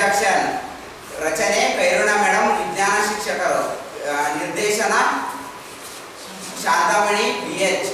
Introduction ರಚನೆ ಕೈರುಣ madam ವಿಜ್ಞಾನ ಶಿಕ್ಷಕರು ಆ, ನಿರ್ದೇಶನ ಶಾಂತಾಮಣಿ ಬಿ ಎಚ್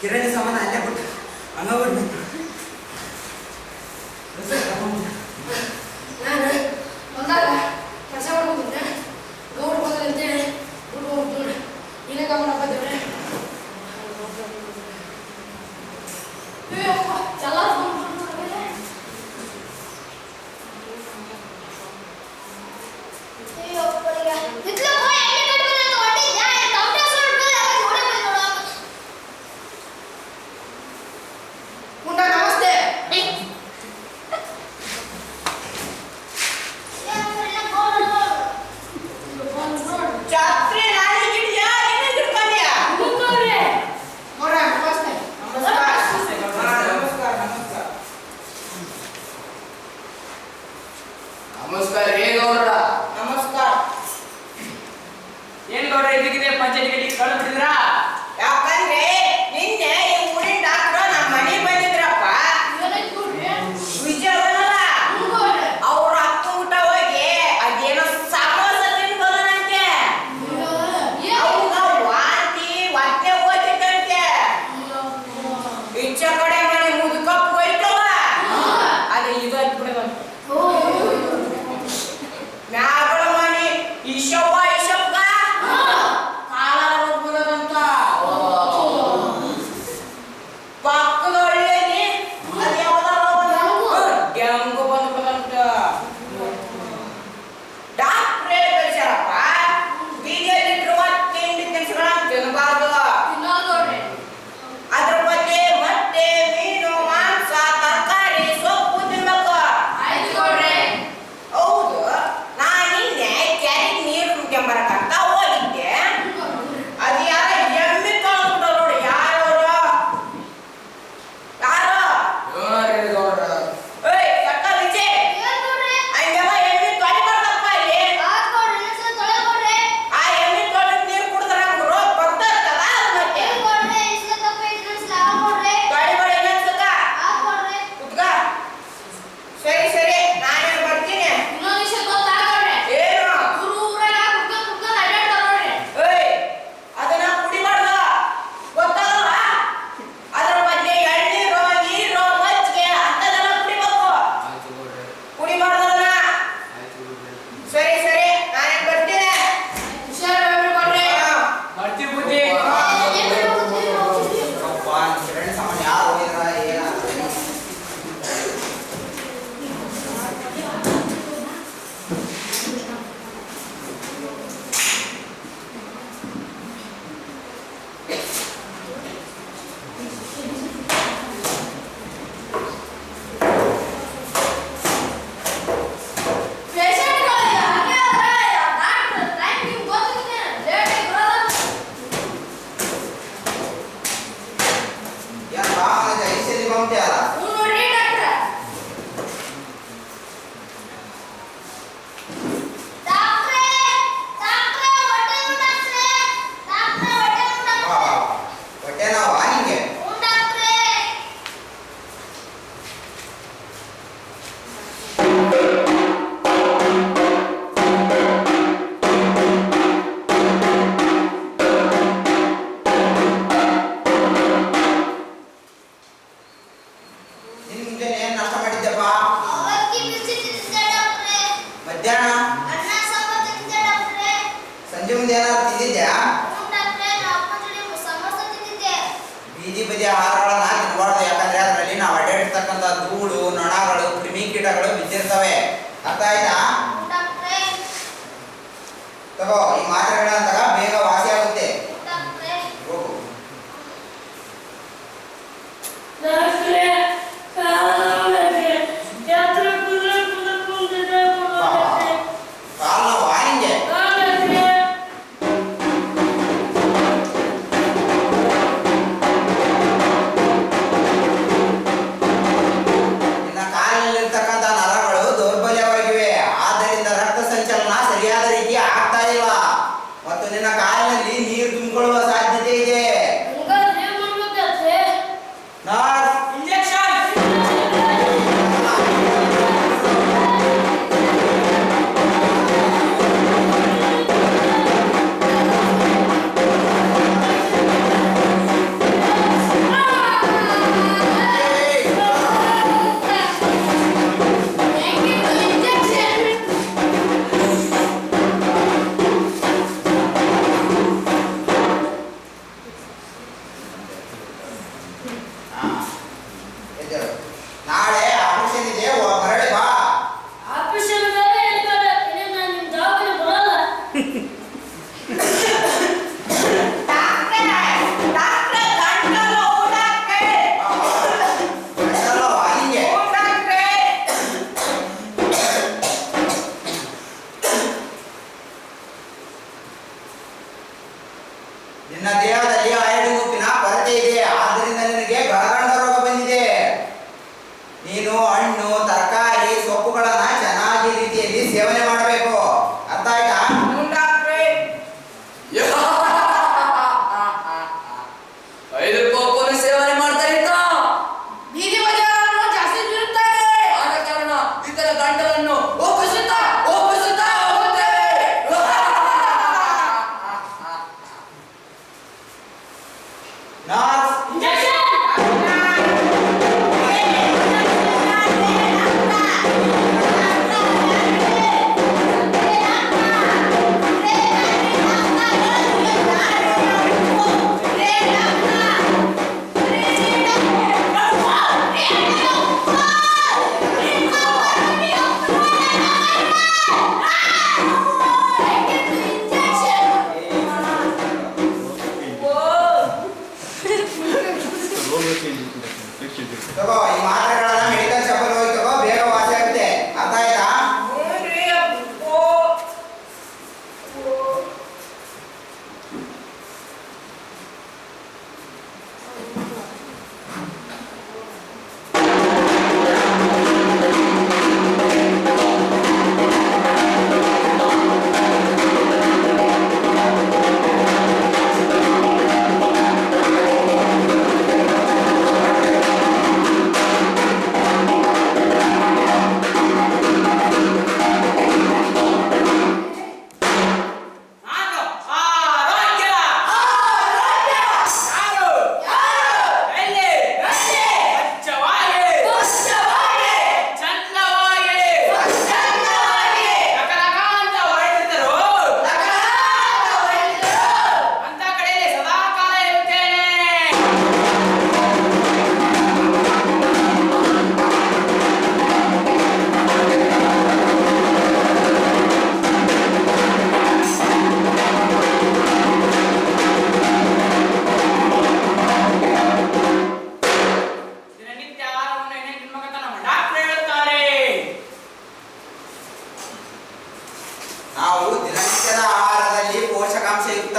కిరణ్ సంబంధం అల్లే పుట్టు అమ్మ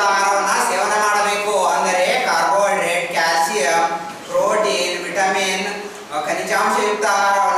ಆಹಾರವನ್ನು ಸೇವನೆ ಮಾಡಬೇಕು. ಅಂದರೆ ಕಾರ್ಬೋಹೈಡ್ರೇಟ್ ಕ್ಯಾಲ್ಸಿಯಂ ಪ್ರೋಟೀನ್ ವಿಟಮಿನ್ ಖನಿಜಾಂಶಯುಕ್ತ ಆಹಾರವನ್ನು